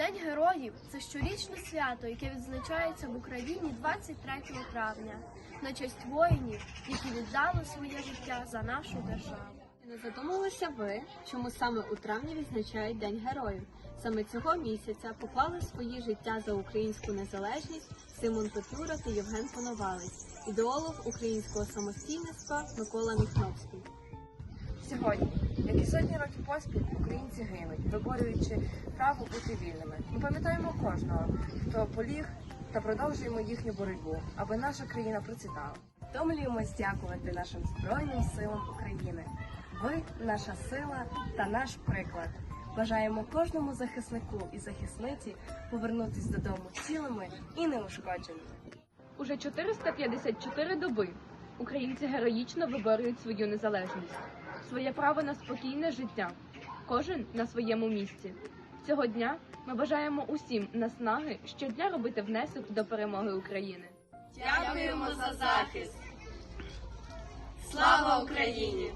День героїв це щорічне свято, яке відзначається в Україні 23 травня на честь воїнів, які віддали своє життя за нашу державу. Не задумувалися ви, чому саме у травні відзначають День героїв? Саме цього місяця поклали свої життя за українську незалежність Симон Петлюра та Євген Коновалець, ідеолог українського самостійництва Микола Міхновський. Сьогодні, як і сотні років поспіль, українці гинуть, виборюючи право бути вільними. Ми пам'ятаємо кожного, хто поліг та продовжуємо їхню боротьбу, аби наша країна процвітала. Втомлюємось дякувати нашим Збройним силам України. Ви наша сила та наш приклад. Бажаємо кожному захиснику і захисниці повернутись додому цілими і неушкодженими. Уже 454 доби українці героїчно виборюють свою незалежність, своє право на спокійне життя, кожен на своєму місці. Цього дня ми бажаємо усім наснаги щодня робити внесок до перемоги України. Дякуємо за захист! Слава Україні!